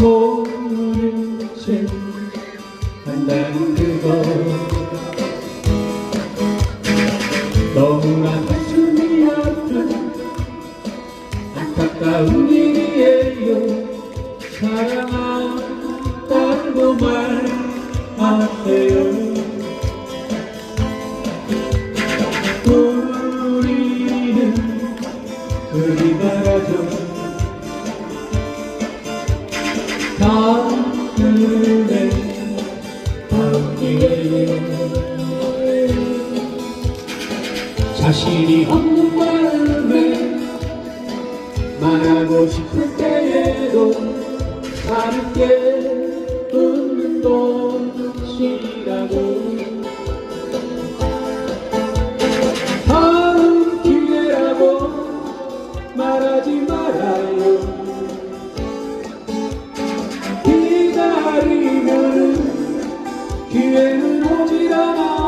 모르는 한다는 그거. 너무나 가슴이 아픈 안타까운 일이에요. 사랑한다고 말하세요. 자신이 없는 마음에 말하고 싶을 때에도 다르게 웃는 것이라고. 다음 기회라고 말하지 말아요. 기다리면 기회는 오질 않아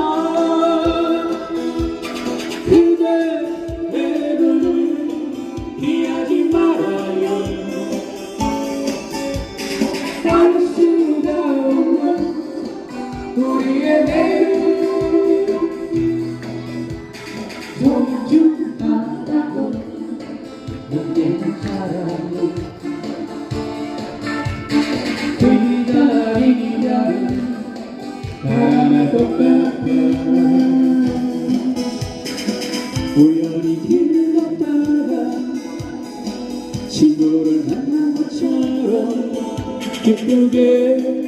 우연히 길을 걷다가 친구를 만난 것처럼 기쁘게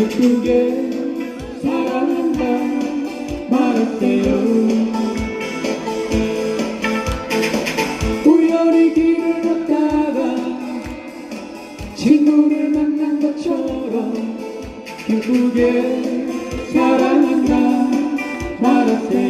기쁘게 사랑한다 말하세요. 우연히 길을 걷다가 친구를 만난 것처럼 기쁘게 사랑한다 말하세요